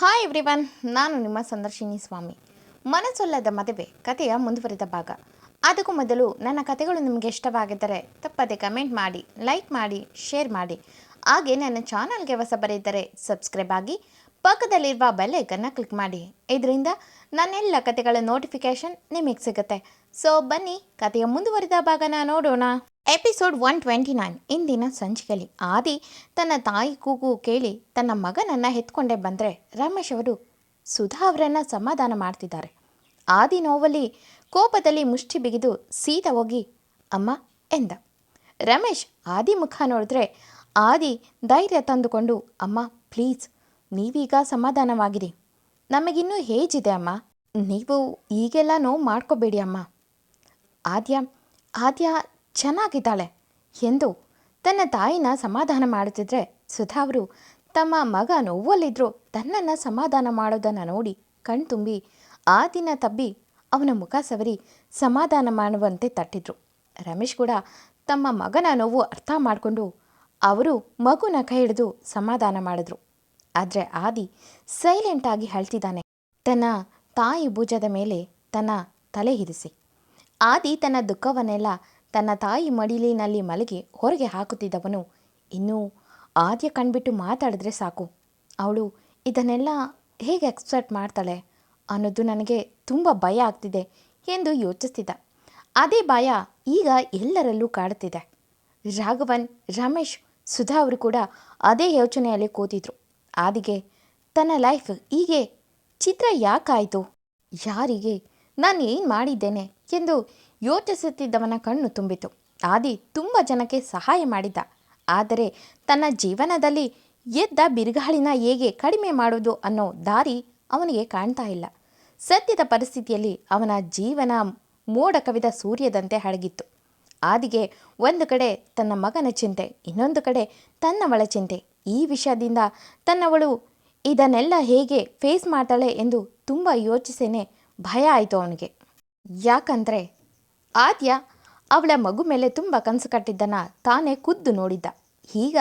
Hi everyone ನಾನು ನಿಮ್ಮ ಸಂದರ್ಶಿನಿ ಸ್ವಾಮಿ. ಮನಸ್ಸೊಲ್ಲದ ಮದುವೆ, ಕಥೆಯ ಮುಂದುವರಿದ ಭಾಗ. ಅದಕ್ಕೂ ಮೊದಲು ನನ್ನ ಕಥೆಗಳು ನಿಮಗೆ ಇಷ್ಟವಾಗಿದ್ದರೆ ತಪ್ಪದೆ ಕಮೆಂಟ್ ಮಾಡಿ ಲೈಕ್ ಮಾಡಿ ಶೇರ್ ಮಾಡಿ. ಹಾಗೆ ನನ್ನ ಚಾನಲ್ಗೆ ಹೊಸ ಬರೆಯಿದ್ದರೆ ಸಬ್ಸ್ಕ್ರೈಬ್ ಆಗಿ, ಪಕ್ಕದಲ್ಲಿರುವ ಬೆಲ್ಲೈಕನ್ನು ಕ್ಲಿಕ್ ಮಾಡಿ. ಇದರಿಂದ ನನ್ನೆಲ್ಲ ಕಥೆಗಳ ನೋಟಿಫಿಕೇಷನ್ ನಿಮಗೆ ಸಿಗುತ್ತೆ. ಸೊ ಬನ್ನಿ, ಕಥೆಯ ಮುಂದುವರಿದ ಭಾಗನ ನೋಡೋಣ. ಎಪಿಸೋಡ್ ಒನ್ ಟ್ವೆಂಟಿ ನೈನ್ ಇಂದಿನ ಸಂಚಿಕೆಯಲ್ಲಿ ಆದಿ ತನ್ನ ತಾಯಿ ಕೂಗು ಕೇಳಿ ತನ್ನ ಮಗನನ್ನು ಹೆತ್ಕೊಂಡೇ ಬಂದರೆ ರಮೇಶ್ ಅವರು ಸುಧಾ ಅವರನ್ನು ಸಮಾಧಾನ ಮಾಡ್ತಿದ್ದಾರೆ. ಆದಿ ನೋವಲ್ಲಿ ಕೋಪದಲ್ಲಿ ಮುಷ್ಟಿ ಬಿಗಿದು ಸೀದಾ ಹೋಗಿ, ಅಮ್ಮ, ಎಂದ? ರಮೇಶ್ ಆದಿ ಮುಖ ನೋಡಿದ್ರೆ ಆದಿ ಧೈರ್ಯ ತಂದುಕೊಂಡು, ಅಮ್ಮ ಪ್ಲೀಸ್ ನೀವೀಗ ಸಮಾಧಾನವಾಗಿರಿ. ನಮಗಿನ್ನೂ ಹೇಜಿದೆ ಅಮ್ಮ. ನೀವು ಈಗೆಲ್ಲ ನೋವು ಮಾಡ್ಕೋಬೇಡಿ, ಅಮ್ಮ. ಆದ್ಯ ಆದ್ಯ ಚೆನ್ನಾಗಿದ್ದಾಳೆ ಎಂದು ತನ್ನ ತಾಯಿನ ಸಮಾಧಾನ ಮಾಡುತ್ತಿದ್ರೆ ಸುಧಾ ಅವರು ತಮ್ಮ ಮಗ ನೋವಲ್ಲಿದ್ದರೂ ತನ್ನನ್ನು ಸಮಾಧಾನ ಮಾಡೋದನ್ನು ನೋಡಿ ಕಣ್ತುಂಬಿ ಆ ದಿನ ತಬ್ಬಿ ಅವನ ಮುಖ ಸವರಿ ಸಮಾಧಾನ ಮಾಡುವಂತೆ ತಟ್ಟಿದ್ರು. ರಮೇಶ್ ಕೂಡ ತಮ್ಮ ಮಗನ ನೋವು ಅರ್ಥ ಮಾಡಿಕೊಂಡು ಅವರು ಮಗುನ ಕೈ ಹಿಡಿದು ಸಮಾಧಾನ ಮಾಡಿದ್ರು. ಆದರೆ ಆದಿ ಸೈಲೆಂಟಾಗಿ ಹೇಳ್ತಿದ್ದಾನೆ ತನ್ನ ತಾಯಿ ಭುಜದ ಮೇಲೆ ತನ್ನ ತಲೆ ಇರಿಸಿ. ಆದಿ ತನ್ನ ದುಃಖವನ್ನೆಲ್ಲ ತನ್ನ ತಾಯಿ ಮಡಿಲಿನಲ್ಲಿ ಮಲಗಿ ಹೊರಗೆ ಹಾಕುತ್ತಿದ್ದವನು. ಇನ್ನೂ ಆದ್ಯ ಕಣ್ಬಿಟ್ಟು ಮಾತಾಡಿದ್ರೆ ಸಾಕು. ಅವಳು ಇದನ್ನೆಲ್ಲ ಹೇಗೆ ಎಕ್ಸ್ಪೆಕ್ಟ್ ಮಾಡ್ತಾಳೆ ಅನ್ನೋದು ನನಗೆ ತುಂಬ ಭಯ ಆಗ್ತಿದೆ ಎಂದು ಯೋಚಿಸ್ತಿದ್ದ. ಅದೇ ಭಯ ಈಗ ಎಲ್ಲರಲ್ಲೂ ಕಾಡುತ್ತಿದೆ. ರಾಘವನ್, ರಮೇಶ್, ಸುಧಾ ಅವರು ಕೂಡ ಅದೇ ಯೋಚನೆಯಲ್ಲಿ ಕೂತಿದ್ರು. ಆದಿಗೆ, ತನ್ನ ಲೈಫ್ ಹೀಗೆ ಚಿತ್ರ ಯಾಕಾಯಿತು? ಯಾರಿಗೆ? ನಾನು ಏನು ಮಾಡಿದ್ದೇನೆ ಎಂದು ಯೋಚಿಸುತ್ತಿದ್ದವನ ಕಣ್ಣು ತುಂಬಿತು. ಆದಿ ತುಂಬ ಜನಕ್ಕೆ ಸಹಾಯ ಮಾಡಿದ್ದ ಆದರೆ ತನ್ನ ಜೀವನದಲ್ಲಿ ಎದ್ದ ಬಿರುಗಾಳಿನ ಹೇಗೆ ಕಡಿಮೆ ಮಾಡೋದು ಅನ್ನೋ ದಾರಿ ಅವನಿಗೆ ಕಾಣ್ತಾ ಇಲ್ಲ. ಸದ್ಯದ ಪರಿಸ್ಥಿತಿಯಲ್ಲಿ ಅವನ ಜೀವನ ಮೋಡ ಕವಿದ ಸೂರ್ಯದಂತೆ ಹಡಗಿತ್ತು. ಆದಿಗೆ ಒಂದು ಕಡೆ ತನ್ನ ಮಗನ ಚಿಂತೆ, ಇನ್ನೊಂದು ಕಡೆ ತನ್ನವಳ ಚಿಂತೆ. ಈ ವಿಷಯದಿಂದ ತನ್ನವಳು ಇದನ್ನೆಲ್ಲ ಹೇಗೆ ಫೇಸ್ ಮಾಡ್ತಾಳೆ ಎಂದು ತುಂಬ ಯೋಚಿಸೇನೆ ಭಯ ಆಯಿತು ಅವನಿಗೆ. ಯಾಕಂದರೆ ಆದ್ಯ ಅವಳ ಮಗು ಮೇಲೆ ತುಂಬ ಕನಸು ಕಟ್ಟಿದ್ದನ್ನು ತಾನೇ ಖುದ್ದು ನೋಡಿದ್ದ. ಈಗ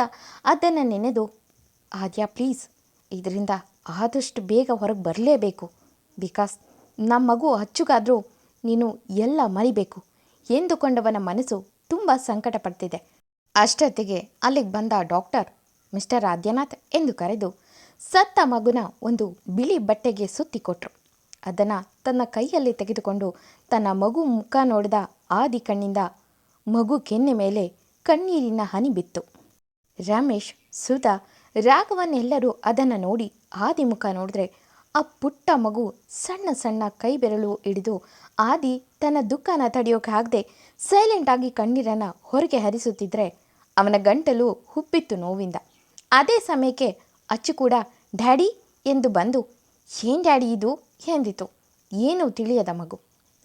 ಅದನ್ನು ನೆನೆದು, ಆದ್ಯ ಪ್ಲೀಸ್ ಇದರಿಂದ ಆದಷ್ಟು ಬೇಗ ಹೊರಗೆ ಬರಲೇಬೇಕು. ಬಿಕಾಸ್ ನಮ್ಮ ಮಗು ಅಚ್ಚುಗಾದರೂ ನೀನು ಎಲ್ಲ ಮರಿಬೇಕು. ಎಂದುಕೊಂಡವನ ಮನಸ್ಸು ತುಂಬ ಸಂಕಟ ಪಡ್ತಿದೆ ಅಷ್ಟೊತ್ತಿಗೆ ಅಲ್ಲಿಗೆ ಬಂದ ಡಾಕ್ಟರ್, ಮಿಸ್ಟರ್ ಆದ್ಯನಾಥ್ ಎಂದು ಕರೆದು ಸತ್ತ ಮಗುನ ಒಂದು ಬಿಳಿ ಬಟ್ಟೆಗೆ ಸುತ್ತಿಕೊಟ್ರು. ಅದನ್ನು ತನ್ನ ಕೈಯಲ್ಲಿ ತೆಗೆದುಕೊಂಡು ತನ್ನ ಮಗು ಮುಖ ನೋಡಿದ ಆದಿ ಕಣ್ಣಿಂದ ಮಗು ಕೆನ್ನೆ ಮೇಲೆ ಕಣ್ಣೀರಿನ ಹನಿ ಬಿತ್ತು. ರಮೇಶ್, ಸುಧಾ ರಾಘವನ್ನೆಲ್ಲರೂ ಅದನ್ನು ನೋಡಿ ಆದಿ ಮುಖ ನೋಡಿದ್ರೆ ಆ ಪುಟ್ಟ ಮಗು ಸಣ್ಣ ಸಣ್ಣ ಕೈ ಬೆರಳು ಹಿಡಿದು ಆದಿ ತನ್ನ ದುಃಖನ ತಡೆಯೋಕೆ ಆಗದೇ ಸೈಲೆಂಟಾಗಿ ಕಣ್ಣೀರನ್ನು ಹೊರಗೆ ಹರಿಸುತ್ತಿದ್ದರೆ ಅವನ ಗಂಟಲು ಹುಬ್ಬಿತ್ತು ನೋವಿಂದ. ಅದೇ ಸಮಯಕ್ಕೆ ಅಚ್ಚು ಕೂಡ ಡ್ಯಾಡಿ ಎಂದು ಬಂದು, ಏನು ಡ್ಯಾಡಿ ಇದು? ಎಂದಿತು ಏನೂ ತಿಳಿಯದ ಮಗು?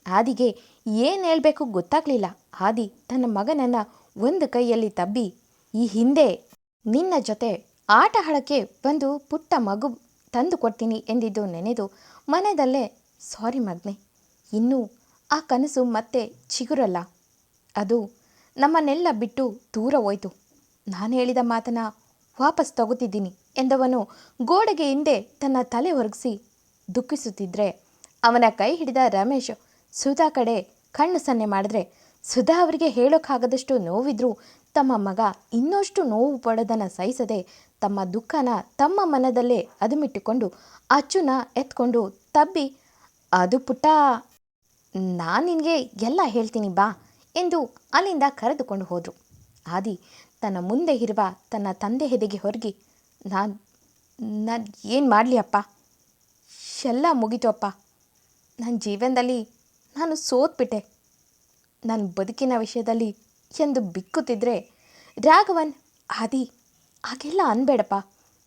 ಆದಿಗೆ ಏನು ಹೇಳಬೇಕು ಗೊತ್ತಾಗಲಿಲ್ಲ. ಆದಿ ತನ್ನ ಮಗನನ್ನು ಒಂದು ಕೈಯಲ್ಲಿ ತಬ್ಬಿ, ಈ ಹಿಂದೆ ನಿನ್ನ ಜೊತೆ ಆಟ ಆಡೋಕ್ಕೆ ಬಂದು ಪುಟ್ಟ ಮಗು ತಂದು ಕೊಡ್ತೀನಿ ಎಂದಿದ್ದು ನೆನೆದು ಮನೆಯಲ್ಲೇ, ಸಾರಿ ಮಗ್ನೆ, ಇನ್ನೂ ಆ ಕನಸು ಮತ್ತೆ ಚಿಗುರಲ್ಲ. ಅದು ನಮ್ಮನ್ನೆಲ್ಲ ಬಿಟ್ಟು ದೂರ ಹೋಯ್ತು. ನಾನು ಹೇಳಿದ ಮಾತನ್ನ ವಾಪಸ್ ತಗೋತಿದ್ದೀನಿ ಎಂದವನು ಗೋಡೆಗೆ ಹಿಂದೆ ತನ್ನ ತಲೆ ಒರಗಿಸಿ ದುಃಖಿಸುತ್ತಿದ್ದರೆ ಅವನ ಕೈ ಹಿಡಿದ ರಮೇಶ್ ಸುಧಾ ಕಡೆ ಕಣ್ಣು ಸನ್ನೆ ಮಾಡಿದ್ರೆ, ಸುಧಾ ಅವರಿಗೆ ಹೇಳೋಕ್ಕಾಗದಷ್ಟು ನೋವಿದ್ರೂ ತಮ್ಮ ಮಗ ಇನ್ನಷ್ಟು ನೋವು ಪಡೋದನ್ನು ಸಹಿಸದೆ ತಮ್ಮ ದುಃಖನ ತಮ್ಮ ಮನದಲ್ಲೇ ಅದುಮಿಟ್ಟುಕೊಂಡು ಅಚ್ಚುನ ಎತ್ಕೊಂಡು ತಬ್ಬಿ, ಅದು ಪುಟ್ಟ, ನಾನು ನಿನಗೆ ಎಲ್ಲ ಹೇಳ್ತೀನಿ ಬಾ ಎಂದು ಅಲ್ಲಿಂದ ಕರೆದುಕೊಂಡು ಹೋದರು. ಆದಿ ತನ್ನ ಮುಂದೆ ಇರುವ ತನ್ನ ತಂದೆ ಹೆದೆಗೆ ಹೊರಗಿ, ನಾನು ನಾನು ಏನು ಮಾಡಲಿ ಅಪ್ಪ? ಎಲ್ಲ ಮುಗೀತು ಅಪ್ಪ ನನ್ನ ಜೀವನದಲ್ಲಿ ನಾನು ಸೋತ್ಬಿಟ್ಟೆ. ನನ್ನ ಬದುಕಿನ ವಿಷಯದಲ್ಲಿ ಎಂದು ಬಿಕ್ಕುತ್ತಿದ್ದರೆ ರಾಘವನ್, ಆದಿ, ಹಾಗೆಲ್ಲ ಅನ್ಬೇಡಪ್ಪ.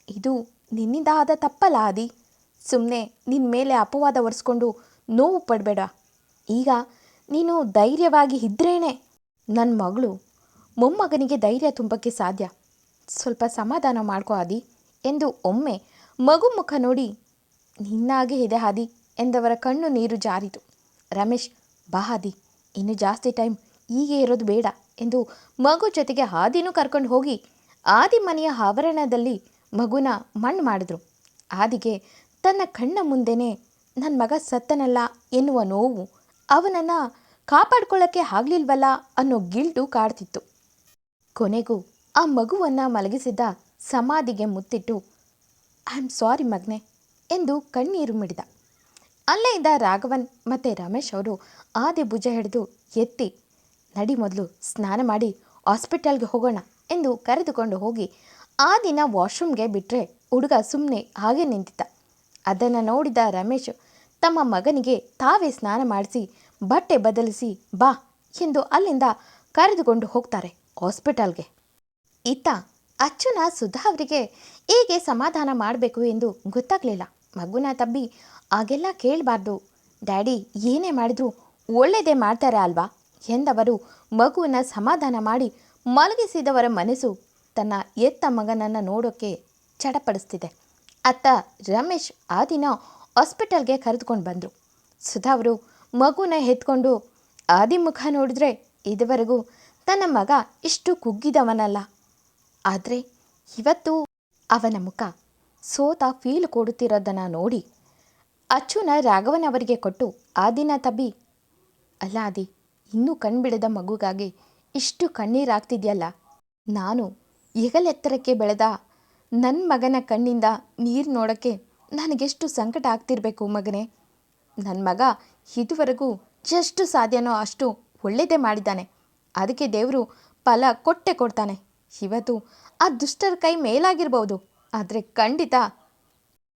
ಇದು ನಿನ್ನಿಂದ ಆದ ತಪ್ಪಲ್ಲ, ಆದಿ. ಸುಮ್ಮನೆ ನಿನ್ನ ಮೇಲೆ ಅಪವಾದ ಒರೆಸ್ಕೊಂಡು ನೋವು ಪಡಬೇಡ. ಈಗ ನೀನು ಧೈರ್ಯವಾಗಿ ಇದ್ರೇನೆ ನನ್ನ ಮಗಳು ಮೊಮ್ಮಗನಿಗೆ ಧೈರ್ಯ ತುಂಬಕ್ಕೆ ಸಾಧ್ಯ. ಸ್ವಲ್ಪ ಸಮಾಧಾನ ಮಾಡ್ಕೋ, ಆದಿ, ಎಂದು ಒಮ್ಮೆ ಮಗು ಮುಖ ನೋಡಿ ನಿನ್ನಾಗೆ ಇದೆ ಹಾದಿ ಎಂದವರ ಕಣ್ಣು ನೀರು ಜಾರಿತು. ರಮೇಶ್, ಬಾ ಹಾದಿ ಇನ್ನು ಜಾಸ್ತಿ ಟೈಮ್ ಹೀಗೆ ಇರೋದು ಬೇಡ ಎಂದು ಮಗು ಜೊತೆಗೆ ಹಾದಿನೂ ಕರ್ಕೊಂಡು ಹೋಗಿ ಆದಿ ಮನೆಯ ಆವರಣದಲ್ಲಿ ಮಗುನ ಮಣ್ಣು ಮಾಡಿದ್ರು. ಆದಿಗೆ ತನ್ನ ಕಣ್ಣ ಮುಂದೆನೇ ನನ್ನ ಮಗ ಸತ್ತನಲ್ಲ ಎನ್ನುವ ನೋವು ಅವನನ್ನು ಕಾಪಾಡ್ಕೊಳ್ಳೋಕ್ಕೆ ಆಗಲಿಲ್ವಲ್ಲ ಅನ್ನೋ ಗಿಲ್ಟು ಕಾಡ್ತಿತ್ತು. ಕೊನೆಗೂ ಆ ಮಗುವನ್ನು ಮಲಗಿಸಿದ್ದ ಸಮಾಧಿಗೆ ಮುತ್ತಿಟ್ಟು, ಐ ಆಮ್ ಸಾರಿ ಮಗ್ನೆ ಎಂದು ಕಣ್ಣೀರು ಮಿಡಿದ. ಅಲ್ಲೇ ಇದ್ದ ರಾಘವನ್ ಮತ್ತು ರಮೇಶ್ ಅವರು ಆದಿ ಭುಜ ಹಿಡಿದು ಎತ್ತಿ, ನಡಿ ಮೊದಲು, ಸ್ನಾನ ಮಾಡಿ, ಹಾಸ್ಪಿಟಲ್ಗೆ ಹೋಗೋಣ ಎಂದು ಕರೆದುಕೊಂಡು ಹೋಗಿ ಆ ದಿನ ವಾಶ್ರೂಮ್ಗೆ ಬಿಟ್ಟರೆ ಹುಡುಗ ಸುಮ್ಮನೆ ಹಾಗೆ ನಿಂತಿದ್ದ. ಅದನ್ನು ನೋಡಿದ ರಮೇಶ್, ತಮ್ಮ ಮಗನಿಗೆ ತಾವೇ ಸ್ನಾನ ಮಾಡಿಸಿ, ಬಟ್ಟೆ ಬದಲಿಸಿ ಬಾ ಎಂದು ಅಲ್ಲಿಂದ ಕರೆದುಕೊಂಡು ಹೋಗ್ತಾರೆ ಹಾಸ್ಪಿಟಲ್ಗೆ. ಇತ್ತ ಅಚ್ಚುನ ಸುಧಾ ಅವರಿಗೆ ಹೇಗೆ ಸಮಾಧಾನ ಮಾಡಬೇಕು ಎಂದು ಗೊತ್ತಾಗಲಿಲ್ಲ. ಮಗುನ ತಬ್ಬಿ ಆಗೆಲ್ಲ ಕೇಳಬಾರ್ದು. ಡ್ಯಾಡಿ, ಏನೇ ಮಾಡಿದ್ರು ಒಳ್ಳೆಯದೇ ಮಾಡ್ತಾರೆ ಅಲ್ವಾ? ಎಂದವರು ಮಗುವನ್ನು ಸಮಾಧಾನ ಮಾಡಿ ಮಲಗಿಸಿದವರ ಮನಸ್ಸು ತನ್ನ ಎತ್ತ ಮಗನನ್ನು ನೋಡೋಕ್ಕೆ ಚಡಪಡಿಸ್ತಿದೆ. ಅತ್ತ ರಮೇಶ್ ಆ ದಿನ ಹಾಸ್ಪಿಟಲ್ಗೆ ಕರೆದುಕೊಂಡು ಬಂದರು. ಸುಧಾ ಅವರು ಮಗುನ ಎತ್ಕೊಂಡು ಆದಿ ಮುಖ ನೋಡಿದ್ರೆ ಇದುವರೆಗೂ ತನ್ನ ಮಗ ಇಷ್ಟು ಕುಗ್ಗಿದವನಲ್ಲ. ಆದರೆ ಇವತ್ತು ಅವನ ಮುಖ ಸೋತ ಫೀಲ್ ಕೊಡುತ್ತಿರೋದನ್ನು ನೋಡಿ ಅಚ್ಚುನ ರಾಘವನ್ ಅವರಿಗೆ ಕೊಟ್ಟು, ಆ ದಿನ ತಬ್ಬಿ ಅಲ್ಲ ಅದಿ ಇನ್ನೂ ಕಣ್ಬಿಡದ ಮಗುಗಾಗಿ ಇಷ್ಟು ಕಣ್ಣೀರಾಗ್ತಿದೆಯಲ್ಲ ನಾನು ಹೆಗಲೆತ್ತರಕ್ಕೆ ಬೆಳೆದ ನನ್ನ ಮಗನ ಕಣ್ಣಿಂದ ನೀರು ನೋಡೋಕ್ಕೆ ನನಗೆಷ್ಟು ಸಂಕಟ ಆಗ್ತಿರಬೇಕು ಮಗನೇ. ನನ್ನ ಮಗ ಇದುವರೆಗೂ ಎಷ್ಟು ಸಾಧ್ಯನೋ ಅಷ್ಟು ಒಳ್ಳೆಯದೇ ಮಾಡಿದ್ದಾನೆ. ಅದಕ್ಕೆ ದೇವರು ಫಲ ಕೊಟ್ಟೆ ಕೊಡ್ತಾನೆ. ಇವತ್ತು ಆ ದುಷ್ಟರ ಕೈ ಮೇಲಾಗಿರ್ಬೋದು. ಆದರೆ ಖಂಡಿತ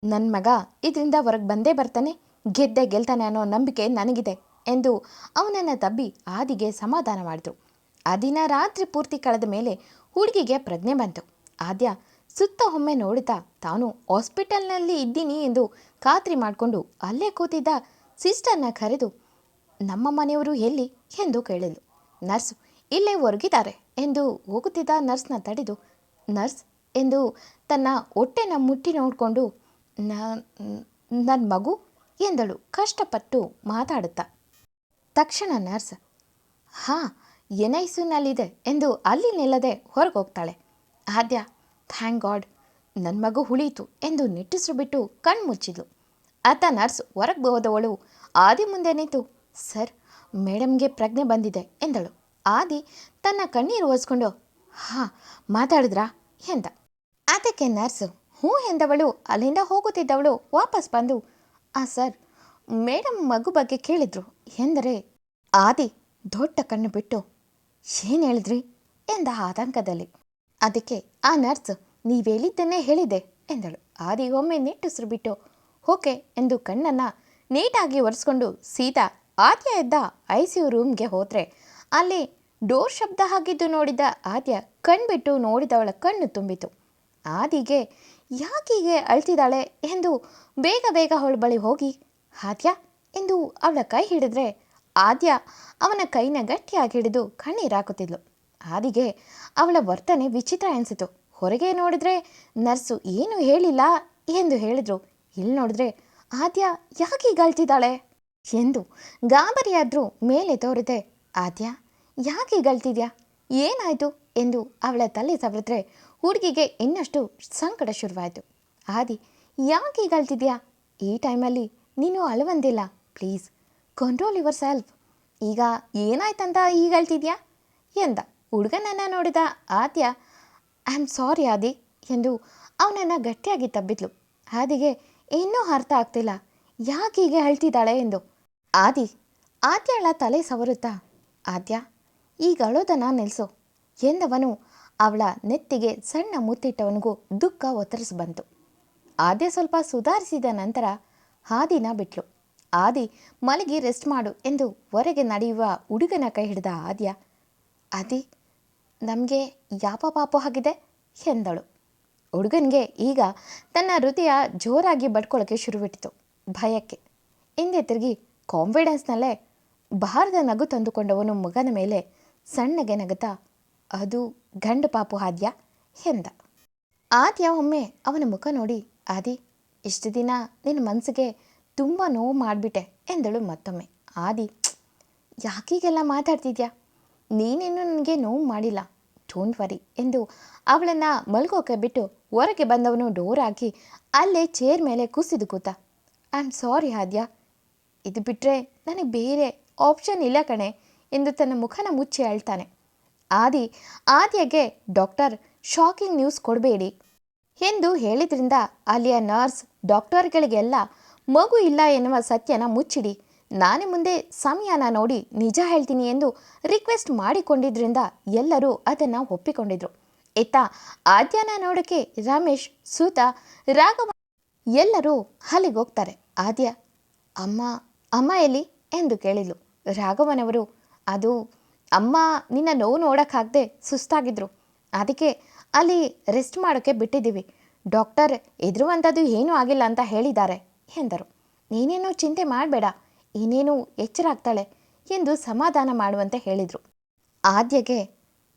ನನ್ನ ಮಗ ಇದರಿಂದ ಹೊರಗೆ ಬಂದೇ ಬರ್ತಾನೆ, ಗೆದ್ದೆ ಗೆಲ್ತಾನೆ ಅನ್ನೋ ನಂಬಿಕೆ ನನಗಿದೆ ಎಂದು ಅವನನ್ನು ತಬ್ಬಿ ಆದಿಗೆ ಸಮಾಧಾನ ಮಾಡಿದ್ರು. ಆ ದಿನ ರಾತ್ರಿ ಪೂರ್ತಿ ಕಳೆದ ಮೇಲೆ ಹುಡುಗಿಗೆ ಪ್ರಜ್ಞೆ ಬಂತು. ಆದ್ಯ ಸುತ್ತ ಒಮ್ಮೆ ನೋಡುತ್ತಾ ತಾನು ಹಾಸ್ಪಿಟಲ್ನಲ್ಲಿ ಇದ್ದೀನಿ ಎಂದು ಖಾತ್ರಿ ಮಾಡಿಕೊಂಡು ಅಲ್ಲೇ ಕೂತಿದ್ದ ಸಿಸ್ಟರ್ನ ಕರೆದು, ನಮ್ಮ ಮನೆಯವರು ಎಲ್ಲಿ? ಎಂದು ಕೇಳಿದಳು ನರ್ಸ್, ಇಲ್ಲೇ ಹೊರಗಿದ್ದಾರೆ ಎಂದು ಹೋಗುತ್ತಿದ್ದ ನರ್ಸ್ನ ತಡೆದು, ನರ್ಸ್ ಎಂದು ತನ್ನ ಹೊಟ್ಟೆನ ಮುಟ್ಟಿ ನೋಡಿಕೊಂಡು ನನ್ನ ಮಗು ಎಂದಳು. ಕಷ್ಟಪಟ್ಟು ಮಾತಾಡುತ್ತಾ. ತಕ್ಷಣ ನರ್ಸ್, ಹಾಂ ಎನ್ ಸಿನಲ್ಲಿದೆ ಎಂದು ಅಲ್ಲಿ ನಿಲ್ಲದೆ ಹೊರಗೆ ಹೋಗ್ತಾಳೆ ಆದ್ಯ, ಥ್ಯಾಂಕ್ ಗಾಡ್ ನನ್ನ ಮಗು ಉಳಿಯಿತು ಎಂದು ನಿಟ್ಟಿಸಿಬಿಟ್ಟು ಕಣ್ಣು ಮುಚ್ಚಿದ್ಲು. ಆತ ನರ್ಸ್ ಹೊರಗೆ ಹೋದವಳು, ಆದಿ ಮುಂದೆ ನಿಂತು, ಸರ್, ಮೇಡಮ್ಗೆ ಪ್ರಜ್ಞೆ ಬಂದಿದೆ ಎಂದಳು. ಆದಿ ತನ್ನ ಕಣ್ಣೀರು ಒರೆಸ್ಕೊಂಡು, ಹಾಂ, ಮಾತಾಡಿದ್ರಾ? ಎಂದ. ಅದಕ್ಕೆ ನರ್ಸ್ ಹ್ಞೂ ಎಂದವಳು, ಅಲ್ಲಿಂದ ಹೋಗುತ್ತಿದ್ದವಳು ವಾಪಸ್ ಬಂದು, ಆ ಸರ್ ಮೇಡಮ್ ಮಗು ಬಗ್ಗೆ ಕೇಳಿದ್ರು ಎಂದರೆ, ಆದಿ, ದೊಡ್ಡ ಕಣ್ಣು ಬಿಟ್ಟು, ಏನು ಹೇಳಿದ್ರಿ? ಎಂದ ಆತಂಕದಲ್ಲಿ. ಅದಕ್ಕೆ, ಆ ನರ್ಸ್, ನೀವೇಳಿದ್ದನ್ನೇ ಹೇಳಿದೆ, ಎಂದಳು. ಆದಿ ಒಮ್ಮೆ ನಿಟ್ಟುಸಿರು ಬಿಟ್ಟು, ಓಕೆ, ಎಂದು ಕಣ್ಣನ್ನು ನೀಟಾಗಿ ಒರೆಸ್ಕೊಂಡು ಸೀತಾ ಆದ್ಯ ಎದ್ದ ಐ ಸಿ ಯು ರೂಮ್ಗೆ ಹೋದರೆ, ಅಲ್ಲಿ ಡೋರ್ ಶಬ್ದ ಆಗಿದ್ದು ನೋಡಿದ ಆದ್ಯ ಕಣ್ಬಿಟ್ಟು ನೋಡಿದವಳ ಕಣ್ಣು ತುಂಬಿತು. ಆದಿಗೆ ಯಾಕೀಗೆ ಅಳ್ತಿದ್ದಾಳೆ ಎಂದು ಬೇಗ ಬೇಗ ಅವಳ ಬಳಿ ಹೋಗಿ, ಆದ್ಯ? ಎಂದು ಅವಳ ಕೈ ಹಿಡಿದ್ರೆ ಆದ್ಯ ಅವನ ಕೈನ ಗಟ್ಟಿಯಾಗಿ ಹಿಡಿದು ಕಣ್ಣೀರಾಕುತ್ತಿದ್ಲು ಆದಿಗೆ ಅವಳ ವರ್ತನೆ ವಿಚಿತ್ರ ಅನಿಸಿತು. ಹೊರಗೆ ನೋಡಿದ್ರೆ ನರ್ಸು ಏನು ಹೇಳಿಲ್ಲ? ಎಂದು ಹೇಳಿದ್ರು. ಇಲ್ಲಿ ನೋಡಿದ್ರೆ ಆದ್ಯ ಯಾಕೀಗ ಅಳ್ತಿದ್ದಾಳೆ? ಎಂದು ಗಾಬರಿಯಾದ್ರೂ ಮೇಲೆ ತೋರಿದೆ, ಆದ್ಯ ಯಾಕೆ ಗಳ್ತಿದ್ಯಾ ಏನಾಯಿತು? ಎಂದು ಅವಳ ತಲೆ ಸವರಿದ್ರೆ ಹುಡುಗಿಗೆ ಇನ್ನಷ್ಟು ಸಂಕಟ ಶುರುವಾಯಿತು. ಆದಿ, ಯಾಕೆ ಅಳ್ತಿದ್ಯಾ? ಈ ಟೈಮಲ್ಲಿ ನೀನು ಅಳವಂದಿಲ್ಲ ಪ್ಲೀಸ್ ಕಂಟ್ರೋಲ್ ಯುವರ್ ಸೆಲ್ಫ್ ಈಗ ಏನಾಯ್ತಂತ ಈಗ ಅಳ್ತಿದ್ಯಾ? ಎಂದ. ಹುಡುಗನನ್ನು ನೋಡಿದ ಆದ್ಯ ಐ ಆಮ್ ಸಾರಿ ಆದಿ, ಎಂದು ಅವನನ್ನು ಗಟ್ಟಿಯಾಗಿ ತಬ್ಬಿದ್ಲು. ಆದಿಗೆ ಇನ್ನೂ ಅರ್ಥ ಆಗ್ತಿಲ್ಲ. ಯಾಕೆ ಹೀಗೆ ಅಳ್ತಿದ್ದಾಳೆ ಎಂದು. ಆದಿ ಆದ್ಯಳ ತಲೆ ಸವರುತ್ತಾ. ಆದ್ಯ, ಈಗ ಅಳೋದನ್ನ ನಿಲ್ಲಿಸು ಎಂದವನು ಅವಳ ನೆತ್ತಿಗೆ ಸಣ್ಣ ಮುತ್ತಿಟ್ಟವನಿಗೂ ದುಃಖ ಒತ್ತರಿಸಿ ಬಂತು ಆದ್ಯ ಸ್ವಲ್ಪ ಸುಧಾರಿಸಿದ ನಂತರ ಹಾದಿನ ಬಿಟ್ಲು. ಆದಿ, ಮಲಗಿ ರೆಸ್ಟ್ ಮಾಡು ಎಂದು ಹೊರಗೆ ನಡೆಯುವ ಹುಡುಗನ ಕೈ ಹಿಡಿದ ಆದ್ಯ, ಆದಿ, ನಮಗೆ ಯಾವ ಪಾಪ ಆಗಿದೆ? ಎಂದಳು. ಹುಡುಗನಿಗೆ ಈಗ ತನ್ನ ಹೃದಯ ಜೋರಾಗಿ ಬಡ್ಕೊಳ್ಳೋಕ್ಕೆ ಶುರುಬಿಟ್ಟಿತು ಭಯಕ್ಕೆ. ಹಿಂದೆ ತಿರುಗಿ ಕಾನ್ಫಿಡೆನ್ಸ್ನಲ್ಲೇ ಭಾರದ ನಗು ತಂದುಕೊಂಡವನು ಮಗನ ಮೇಲೆ ಸಣ್ಣಗೆ ನಗುತ್ತಾ ಅದು ಗಂಡು ಪಾಪು ಆದ್ಯ ಎಂದ. ಆದ್ಯ ಒಮ್ಮೆ ಅವನ ಮುಖ ನೋಡಿ, ಆದಿ, ಇಷ್ಟು ದಿನ ನಿನ್ನ ಮನಸ್ಸಿಗೆ ತುಂಬ ನೋವು ಮಾಡಿಬಿಟ್ಟೆ ಎಂದಳು ಮತ್ತೊಮ್ಮೆ. ಆದಿ, ಯಾಕೀಗೆಲ್ಲ ಮಾತಾಡ್ತಿದ್ಯಾ? ನೀನೇನು ನನಗೆ ನೋವು ಮಾಡಿಲ್ಲ. ಡೋಂಟ್ ವರಿ ಎಂದು ಅವಳನ್ನು ಮಲ್ಗೋಕೆ ಬಿಟ್ಟು ಹೊರಗೆ ಬಂದವನು ಡೋರ್ ಹಾಕಿ ಅಲ್ಲೇ ಚೇರ್ ಮೇಲೆ ಕುಸಿದು ಕೂತ ಐ ಆಮ್ ಸಾರಿ ಆದ್ಯ. ಇದು ಬಿಟ್ಟರೆ ನನಗೆ ಬೇರೆ ಆಪ್ಷನ್ ಇಲ್ಲ ಕಣೆ ಎಂದು ತನ್ನ ಮುಖನ ಮುಚ್ಚಿ ಅಳ್ತಾನೆ. ಆದಿ, ಆದ್ಯಗೆ ಡಾಕ್ಟರ್ ಶಾಕಿಂಗ್ ನ್ಯೂಸ್ ಕೊಡಬೇಡಿ ಎಂದು ಹೇಳಿದ್ರಿಂದ ಅಲ್ಲಿಯ ನರ್ಸ್, ಡಾಕ್ಟರ್ಗಳಿಗೆಲ್ಲ ಮಗು ಇಲ್ಲ ಎನ್ನುವ ಸತ್ಯನ ಮುಚ್ಚಿಡಿ. ನಾನೇ ಮುಂದೆ ಸಮಯನ ನೋಡಿ ನಿಜ ಹೇಳ್ತೀನಿ ಎಂದು ರಿಕ್ವೆಸ್ಟ್ ಮಾಡಿಕೊಂಡಿದ್ರಿಂದ ಎಲ್ಲರೂ ಅದನ್ನು ಒಪ್ಪಿಕೊಂಡಿದ್ರು. ಇತ್ತ ಆದ್ಯನ ನೋಡೋಕೆ ರಮೇಶ್, ಸೂತ, ರಾಘವ ಎಲ್ಲರೂ ಅಲ್ಲಿಗೆ ಹೋಗ್ತಾರೆ ಆದ್ಯ, ಅಮ್ಮ ಅಮ್ಮ ಎಲ್ಲಿ? ಎಂದು ಕೇಳಿದ್ಲು. ರಾಘವನವರು, ಅದು ಅಮ್ಮ ನಿನ್ನ ನೋವು ನೋಡೋಕ್ಕಾಗದೆ ಸುಸ್ತಾಗಿದ್ರು. ಅದಕ್ಕೆ ಅಲ್ಲಿ ರೆಸ್ಟ್ ಮಾಡೋಕ್ಕೆ ಬಿಟ್ಟಿದ್ದೀವಿ. ಡಾಕ್ಟರ್ ಎದುರುವಂಥದ್ದು ಏನೂ ಆಗಿಲ್ಲ ಅಂತ ಹೇಳಿದ್ದಾರೆ ಎಂದರು. ನೀನೇನೋ ಚಿಂತೆ ಮಾಡಬೇಡ, ಇನ್ನೇನು ಎಚ್ಚರ ಆಗ್ತಾಳೆ ಎಂದು ಸಮಾಧಾನ ಮಾಡುವಂತೆ ಹೇಳಿದರು. ಆದ್ಯಗೆ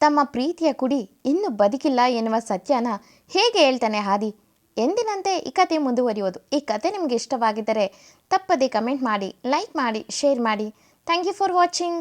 ತಮ್ಮ ಪ್ರೀತಿಯ ಕುಡಿ ಇನ್ನೂ ಬದುಕಿಲ್ಲ ಎನ್ನುವ ಸತ್ಯನ ಹೇಗೆ ಹೇಳ್ತಾನೆ ಹಾದಿ? ಎಂದಿನಂತೆ ಈ ಕತೆ ಮುಂದುವರಿಯೋದು? ಈ ಕತೆ ನಿಮಗೆ ಇಷ್ಟವಾಗಿದ್ದರೆ ತಪ್ಪದೇ ಕಮೆಂಟ್ ಮಾಡಿ, ಲೈಕ್ ಮಾಡಿ, ಶೇರ್ ಮಾಡಿ. Thank you for watching.